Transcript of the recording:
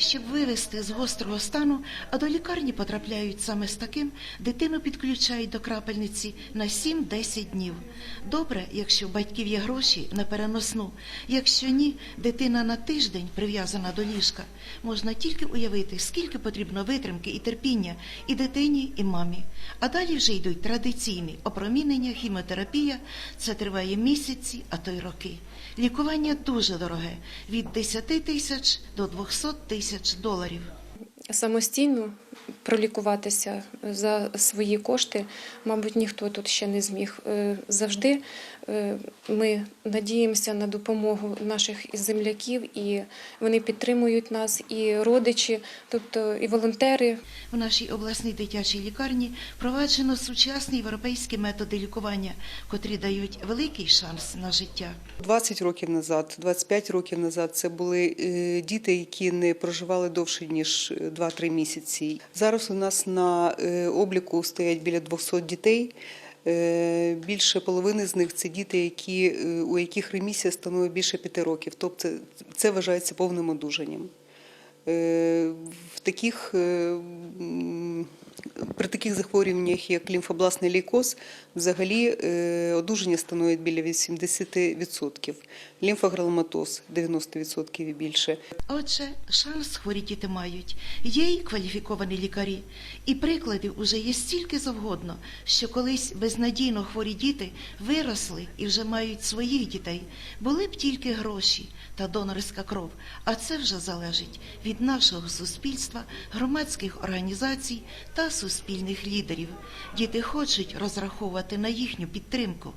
щоб вивести з гострого стану, а до лікарні потрапляють саме з таким, дитину підключають до крапельниці на 7-10 днів. Добре, якщо в батьків є гроші на переносну. Якщо ні, дитина на тиждень прив'язана до ліжка. Можна тільки уявити, скільки потрібно витримки і терпіння і дитині, і мамі. А далі вже йдуть традиційні опромінення, хіміотерапія. Це триває місяці, а то й роки. Лікування дуже дороге від 10 тисяч до 200 тисяч доларів. Самостійно пролікуватися за свої кошти, мабуть, ніхто тут ще не зміг. Е, Завжди е, ми надіємося на допомогу наших земляків, і вони підтримують нас, і родичі, тобто і волонтери. В нашій обласній дитячій лікарні впроваджено сучасні європейські методи лікування, котрі дають великий шанс на життя. 20 років назад, 25 років назад це були е, діти, які не проживали довше ніж 2-3 місяці. Зараз у нас на е, обліку стоять біля 200 дітей. Е, Більше половини з них це діти, які, е, у яких ремісія становить більше 5 років. Тобто це, вважається повним одужанням. В таких, таких захворюваннях, як лімфобластний лейкоз, взагалі е, одужання становить біля 80%, лімфограноматоз 90% і більше. Отже, шанс хворі діти мають. Є й кваліфіковані лікарі. І прикладів уже є стільки завгодно, що колись безнадійно хворі діти виросли і вже мають своїх дітей. Були б тільки гроші та донорська кров. А це вже залежить від нашого суспільства, громадських організацій та суспільних лідерів. Діти хочуть розраховувати на їхню підтримку.